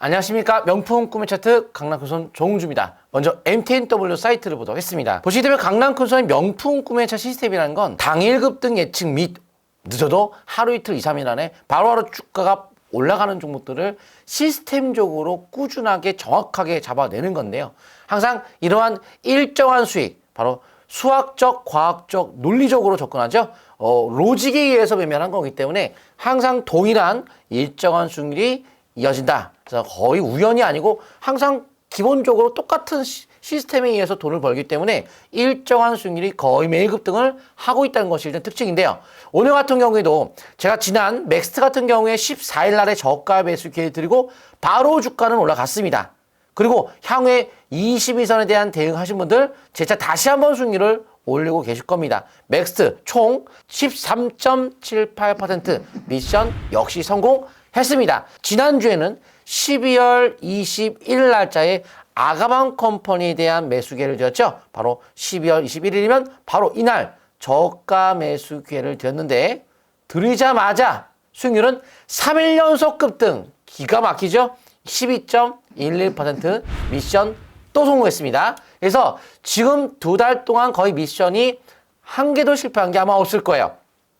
안녕하십니까 명품 꿈의 차트 강남큰손 조홍주입니다. 먼저 MTNW 사이트를 보도록 하겠습니다. 보시게 되면 강남큰손의 명품 꿈의 차 시스템이라는 건 당일 급등 예측 및 늦어도 하루 이틀 2, 3일 안에 바로바로 주가가 올라가는 종목들을 시스템적으로 꾸준하게 정확하게 잡아내는 건데요. 항상 이러한 일정한 수익, 바로 수학적, 과학적, 논리적으로 접근하죠. 어, 로직에 의해서 매매하는 거기 때문에 항상 동일한 일정한 수익률이 이어진다. 그래서 거의 우연이 아니고 항상 기본적으로 똑같은 시, 시스템에 의해서 돈을 벌기 때문에 일정한 수익률이 거의 매일 급등을 하고 있다는 것이 일단 특징인데요. 오늘 같은 경우에도 제가 지난 맥스트 같은 경우에 14일 날에 저가 매수 기회 드리고 바로 주가는 올라갔습니다. 그리고 향후에 22선에 대한 대응하신 분들 제차 다시 한번 수익률을 올리고 계실 겁니다. 맥스트 총 13.78% 미션 역시 성공했습니다. 지난주에는 12월 21일 날짜에 아가방 컴퍼니에 대한 매수 기회를 드렸죠. 바로 12월 21일이면 바로 이날 저가 매수 기회를 드렸는데 드리자마자 수익률은 3일 연속 급등 기가 막히죠. 12.11% 미션 또 성공했습니다. 그래서 지금 두 달 동안 거의 미션이 한 개도 실패한 게 아마 없을 거예요.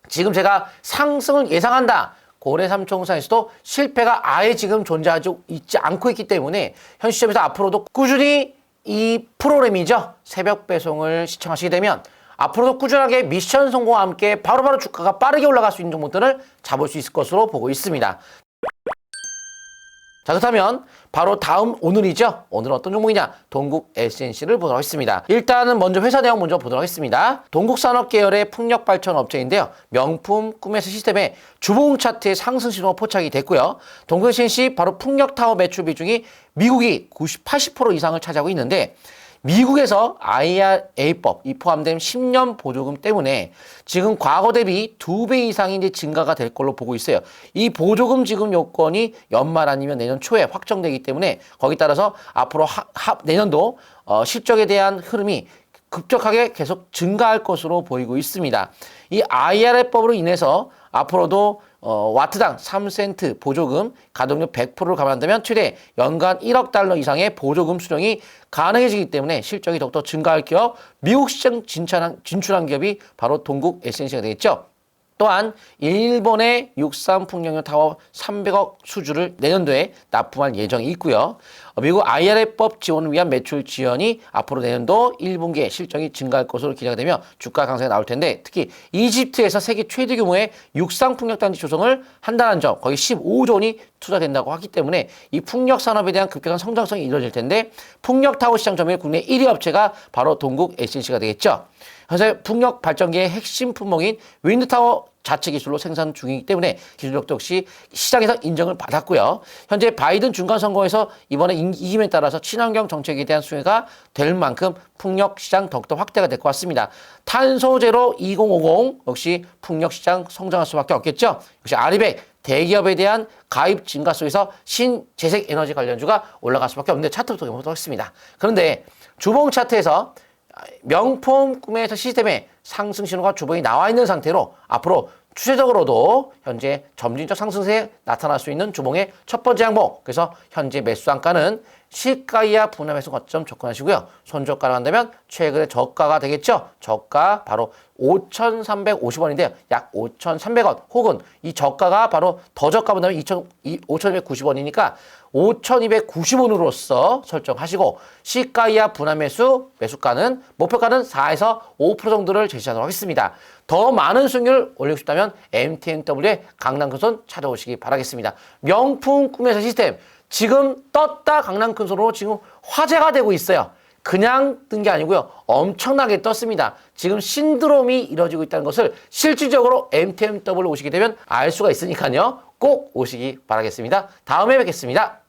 지금 제가 상승을 예상한다. 고래 삼총사에서도 실패가 아예 지금 존재하지 있지 않고 있기 때문에 현 시점에서 앞으로도 꾸준히 이 프로그램이죠. 새벽 배송을 시청하시게 되면 앞으로도 꾸준하게 미션 성공과 함께 바로바로 주가가 빠르게 올라갈 수 있는 종목들을 잡을 수 있을 것으로 보고 있습니다. 자 그렇다면 바로 다음 오늘이죠. 오늘 어떤 종목이냐? 동국 SNC를 보도록 하겠습니다. 일단은 먼저 회사 내용 먼저 보도록 하겠습니다. 동국산업 계열의 풍력 발전 업체인데요. 명품 꿈에서 시스템에 주봉 차트의 상승 신호가 포착이 됐고요. 동국 SNC 바로 풍력 타워 매출 비중이 미국이 90, 80% 이상을 차지하고 있는데 미국에서 IRA법 이 포함된 10년 보조금 때문에 지금 과거 대비 두 배 이상이 이제 증가가 될 걸로 보고 있어요. 이 보조금 지급 요건이 연말 아니면 내년 초에 확정되기 때문에 거기 따라서 앞으로 하, 하, 내년도 어, 실적에 대한 흐름이 급격하게 계속 증가할 것으로 보이고 있습니다. 이 IRA법으로 인해서 앞으로도 어, 와트당 3센트 보조금 가동률 100%를 감안한다면 최대 연간 1억 달러 이상의 보조금 수령이 가능해지기 때문에 실적이 더욱더 증가할 기업 미국 시장 진출한, 진출한 기업이 바로 동국 SNC가 되겠죠. 또한 일본의 육산 풍력유 타워 300억 수주를 내년도에 납품할 예정이 있고요. 어, 미국 IRA법 지원을 위한 매출 지원이 앞으로 내년도 1분기에 실적이 증가할 것으로 기대가 되며 주가 강세가 나올 텐데 특히 이집트에서 세계 최대 규모의 육상 풍력 단지 조성을 한다는 점 거의 15조 원이 투자된다고 하기 때문에 이 풍력 산업에 대한 급격한 성장성이 이루어질 텐데 풍력 타워 시장 점유율 국내 1위 업체가 바로 동국 SNC가 되겠죠. 현재 풍력 발전기의 핵심 품목인 윈드타워 자체 기술로 생산 중이기 때문에 기술력도 역시 시장에서 인정을 받았고요. 현재 바이든 중간 선거에서 이번에 이김에 따라서 친환경 정책에 대한 수혜가 될 만큼 풍력 시장 더욱더 확대가 될 것 같습니다. 탄소 제로 2050 역시 풍력 시장 성장할 수밖에 없겠죠. 역시 아리백 대기업에 대한 가입 증가 속에서 신재생 에너지 관련주가 올라갈 수밖에 없는데 차트부터 보도록 하겠습니다. 그런데 주봉 차트에서 명품 꿈에서 시스템에 상승 신호가 주봉이 나와 있는 상태로 앞으로 추세적으로도 현재 점진적 상승세에 나타날 수 있는 주봉의 첫 번째 항목 그래서 현재 매수 한가는 시가 이하 분할 매수 거점 접근하시고요. 손저가를 한다면 최근의 저가가 되겠죠. 저가 바로 5,350원인데요. 약 5,300원 혹은 이 저가가 바로 더 저가 본다면 5,290원이니까 5,290원으로서 설정하시고 시가 이하 분할 매수 매수가는 목표가는 4에서 5% 정도를 제시하도록 하겠습니다. 더 많은 수익률 올리고 싶다면 MTNW의 강남근손 찾아오시기 바라겠습니다. 명품 꿈에서 시스템 지금 떴다 강남 큰손으로 지금 화제가 되고 있어요. 그냥 뜬 게 아니고요. 엄청나게 떴습니다. 지금 신드롬이 이루어지고 있다는 것을 실질적으로 MTMW 오시게 되면 알 수가 있으니까요. 꼭 오시기 바라겠습니다. 다음에 뵙겠습니다.